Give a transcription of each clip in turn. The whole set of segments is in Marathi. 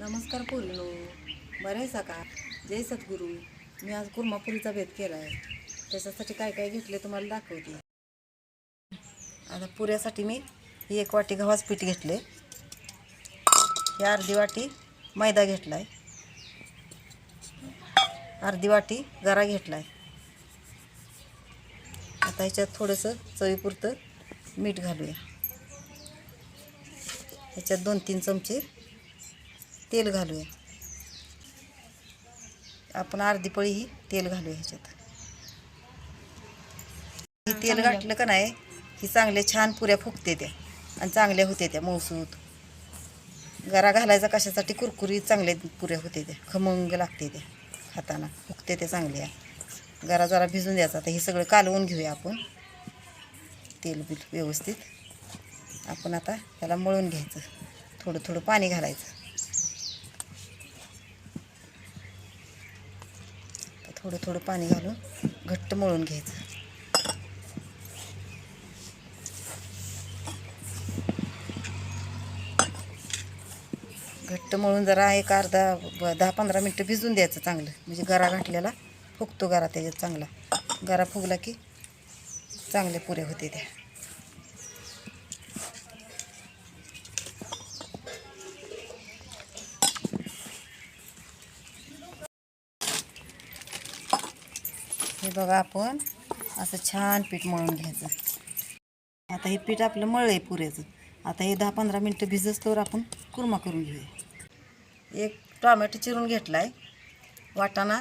नमस्कार पोरीनो. बरं आहे का? जय सद्गुरू. मी आज कुर्मापुरीचा भेद केला आहे त्याच्यासाठी काय काय घेतले तुम्हाला दाखवते. आता पुऱ्यासाठी मी ही एक वाटी गव्हाच पीठ घेतले. ही अर्धी वाटी मैदा घेतला आहे अर्धी वाटी गरा घेतला आहे आता ह्याच्यात थोडंसं चवीपुरतं मीठ घालूया. ह्याच्यात दोन तीन चमचे तेल घालूया. आपण अर्धी पळी ही तेल घालूया ह्याच्यात. ही तेल घातलं का नाही ही चांगले छान पुऱ्या फुगते त्या आणि चांगल्या होते त्या मऊसूत गरा घालायचा कशासाठी? कुरकुरीत चांगले पुऱ्या होते त्या. खमंग लागते त्या खाताना फुगते त्या चांगल्या. गरा जरा भिजून द्यायचा. आता हे सगळं कालवून घेऊया आपण. तेल बिल व्यवस्थित. आपण आता त्याला मळून घ्यायचं. थोडं थोडं पाणी घालायचं आता थोडं थोडं पाणी घालून घट्ट मळून घ्यायचं. घट्ट मळून जरा एक अर्धा दहा पंधरा मिनटं भिजून द्यायचं चांगलं. म्हणजे गरा घातलेला फुगतो गरा त्याच्यात चांगला. गरा फुगला की चांगले पुरे होते त्या. हे बघा आपण. असं छान पीठ मळून घ्यायचं. आता हे पीठ आपलं मळलं आहे पुऱ्याचं आता हे दहा पंधरा मिनटं भिजस आपण कुर्मा करून घेऊया एक टॉमॅटो चिरून घेतला आहे वाटाणा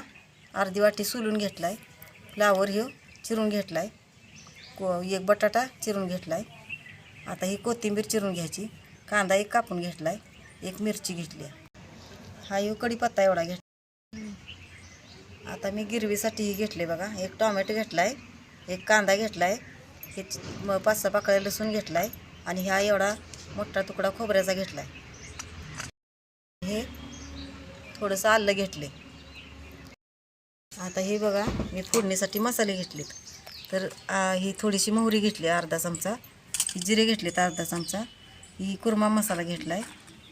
अर्धी वाटी सोलून घेतला आहे फ्लावर ह्यो चिरून घेतला आहे को एक बटाटा चिरून घेतला आहे आता ही कोथिंबीर चिरून घ्यायची. कांदा एक कापून घेतला आहे एक मिरची घेतली. आहे हा यो कढीपत्ता एवढा घेतला. आता मी गिरवीसाठीही घेतले बघा. एक टॉमॅटो घेतला आहे एक कांदा घेतला आहे हे म- पाच सहा पाकळ्या लसूण घेतला आहे आणि हा एवढा मोठा तुकडा खोबऱ्याचा घेतला आहे हे थोडंसं आलं घेतले. आता हे बघा मी फोडणीसाठी मसाले घेतलेत. तर ही थोडीशी मोहरी घेतली अर्धा चमचा. जिरे घेतलेत अर्धा चमचा. ही कुर्मा मसाला घेतला आहे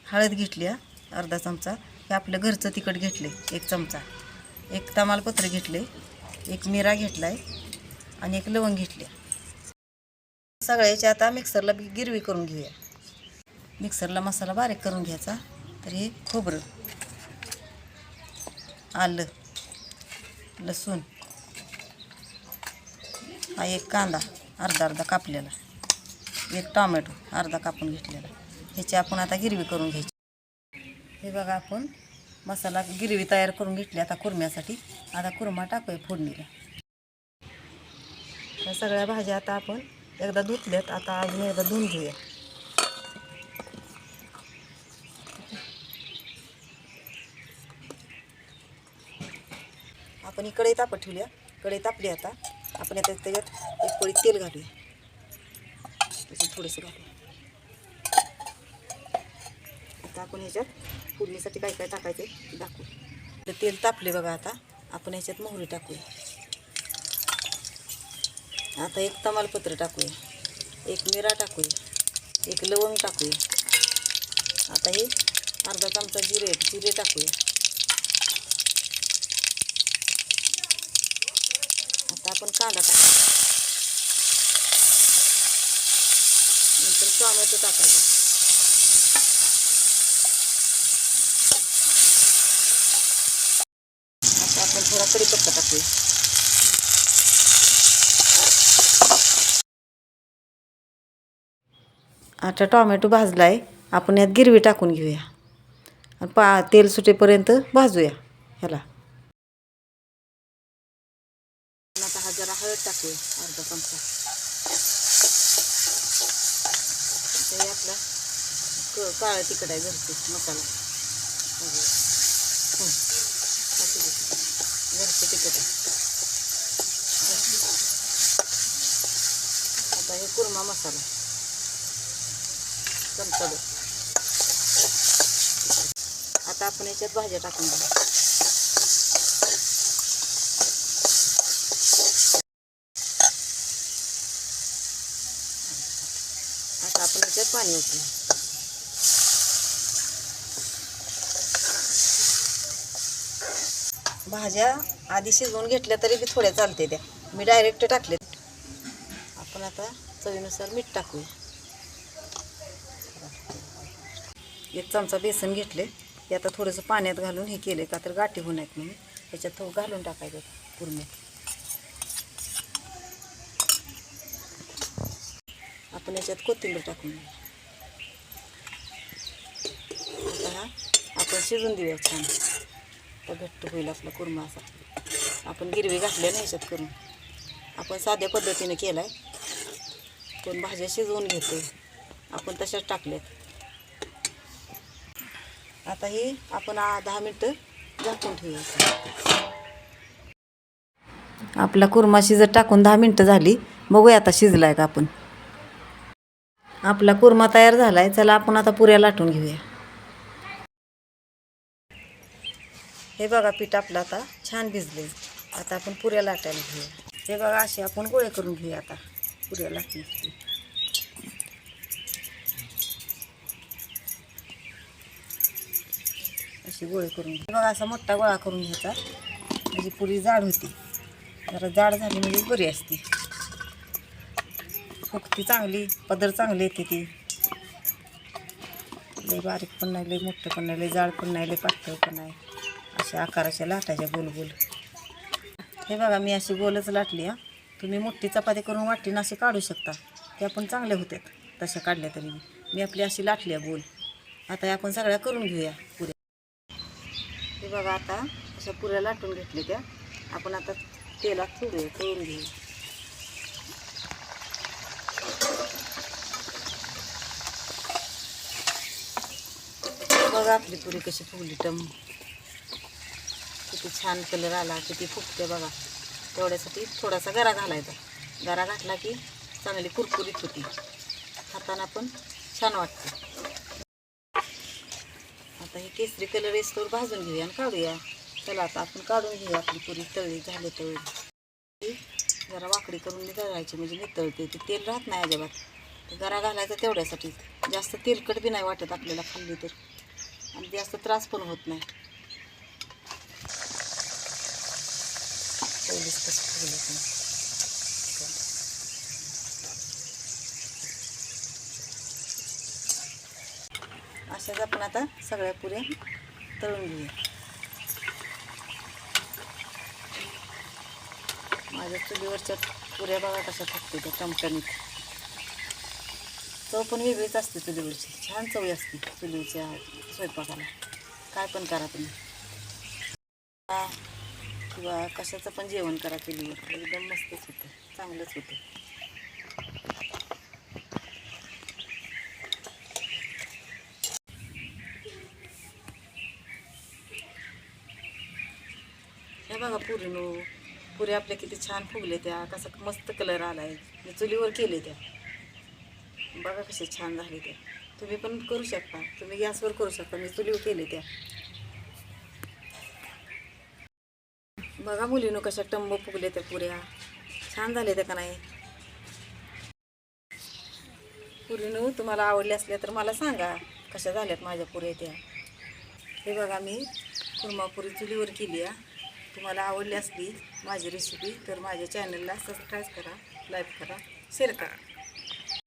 हळद घेतली आहे, अर्धा चमचा. हे आपलं घरचं तिखट घेतले एक चमचा. एक तमालपत्र घेतले एक मिरा घेतला आहे आणि एक लवंग घेतले. सगळ्याची आता मिक्सरला गिरवी करून घेऊया. मिक्सरला मसाला बारीक करून घ्यायचा तर हे खोबरं आलं लसूण हा एक कांदा अर्धा अर्धा कापलेला एक टॉमॅटो अर्धा कापून घेतलेला. ह्याची आपण आता गिरवी करून घ्यायची. हे बघा आपण मसाला गिरवी तयार करून घेतली आता कुरम्यासाठी. आता कुरमा टाकूया फोडणीला. या सगळ्या भाज्या आता आपण एकदा धुतल्यात. आता अजून एकदा धुवून घेऊया. आपण ही कढई तापत ठेवूया. कढई तापली आता. आपण आता त्याच्यात एक पोळी तेल घालूया. त्याच्यात थोडंसं घालूया. आता आपण ह्याच्यात फोडणीसाठी काय काय टाकायचं ते दाखवू. तेल तापले बघा आता. आपण ह्याच्यात मोहरी टाकूया. आता एक तमालपत्र टाकूया. एक मिरा टाकूया. एक लवंग टाकूया. आता हे अर्धा चमचा जिरे जिरे टाकूया. आता आपण कांदा टाकूया नंतर टॉमॅटो टाकायचा आता आपण थोडा कडीपत्ता टाकूया. आता टॉमॅटो भाजला आहे आपण यात गिरवी टाकून घेऊया. आणि पा तेल सुटेपर्यंत भाजूया ह्याला. आता हा जरा हळद टाकूया अर्धा चमचा. ते आपला क काळं तिखट आहे घरचे मसाला. घरचं आता हे कुर्मा मसाला. चमचा दे आता आपण याच्यात भाज्या टाकून द्या आता आपण याच्यात पाणी ओतू. भाज्या आधी शिजवून घेतल्या तरी बी थोड्या चालते त्या. मी डायरेक्ट टाकले आपण आता चवीनुसार मीठ टाकूया. एक चमचा बेसन घेतले हे आता थोडंसं पाण्यात घालून हे केले का तर गाठी होऊ नयेत म्हणून. ह्याच्यात थोडं घालून टाकायचं पूर्ण. आपण याच्यात कोथिंबीर टाकून आता हा आपण शिजून देऊया छान. तर घट्ट होईल आपला कुर्मा असा. आपण गिरवी घातल्या नाही ह्याच्यात करून. आपण साध्या पद्धतीने केला आहे पण भाज्या शिजवून घेतो आपण तशाच टाकल्यात. आता हे आपण आ- दहा मिनटं झाकून ठेवूया. आपला कुर्मा शिजत टाकून दहा मिनटं झाली. बघूया आता शिजलाय का आपण. आपला कुर्मा तयार झालाय. चला आपण आता पुऱ्या लाटून घेऊया. हे बघा पीठ आपलं आता छान भिजले आता आपण पुऱ्या लाटायला घेऊया. हे बघा असे आपण गोळे करून घेऊया आता पुऱ्या लाटण्यासाठी अशी गोळे करून घे. बघा असा मोठा गोळा करून घ्यायचा. म्हणजे पुरी जाड होती. जरा जाड झाली म्हणजे बरी असते. फुकती चांगली पदर चांगली येते ती. लई बारीक पण नाही लई मोठं पण नाही लई जाड पण नाही लई पातळ पण नाही. अशा आकाराच्या लाटायच्या गोल गोल हे बघा मी अशी गोलच लाटली हा. तुम्ही मोठी चपाती करून वाटीनं अशी काढू शकता. त्या पण चांगल्या होत्यात. तशा काढल्या तरी मी. मी आपली अशी लाटली गोल. आता आपण सगळ्या करून घेऊया पुऱ्या. हे बघा आता अशा पुऱ्या लाटून घेतल्या त्या. आपण आता तेलात सोडूया तळून घेऊया बघा आपली पुरी कशी फुगली टम. किती छान कलर आला किती फुगते बघा. तेवढ्यासाठी थोडासा गरा घालायचा. गरा घातला की चांगली कुरकुरीत होती. खाताना पण छान वाटते. आता हे केसरी कलर येस्तोवर भाजून घेऊया आणि काढूया. चला आता आपण काढून घेऊया आपली पुरी तळली झाली तळली. ती जरा वाकडी करून तळायची म्हणजे नितळते ते तेल राहत नाही अजिबात. गरा घालायचा तेवढ्यासाठी. जास्त तेलकट बी नाही वाटत आपल्याला खाल्ली तर. आणि जास्त त्रास पण होत नाही. पहिलीच कसं फुगलं पण अशाच आपण आता सगळ्या पुऱ्या तळून घेऊया माझ्या चुलीवरच्या पुऱ्या बघा कशा फुगते त्या टमटमीत चव पण वेगळीच असते चुलीवरची छान चव असते चुलीच्या स्वयंपाकाला काय पण करा तुम्ही किंवा कशाचं पण जेवण करा केली एकदम मस्तच होतं. चांगलंच होतं. हे बघा पुरीनो पुरी आपल्या किती छान फुगले त्या. कसा मस्त कलर आलाय. मी चुलीवर केले त्या. बघा कसे छान झाले त्या. तुम्ही पण करू शकता. तुम्ही गॅसवर करू शकता. मी चुलीवर केले त्या. बघा मुलीनं कशा टंब फुगले त्या पुऱ्या. छान झाले त्या का नाही? पुरीनं तुम्हाला आवडल्या असल्या तर मला सांगा कशा झाल्यात माझ्या पुऱ्या त्या? हे बघा मी कुर्मापुरी चुलीवर केली आहे तुम्हाला आवडली असली माझी रेसिपी तर माझ्या चॅनलला सबस्क्राईब करा लाईक करा शेअर करा.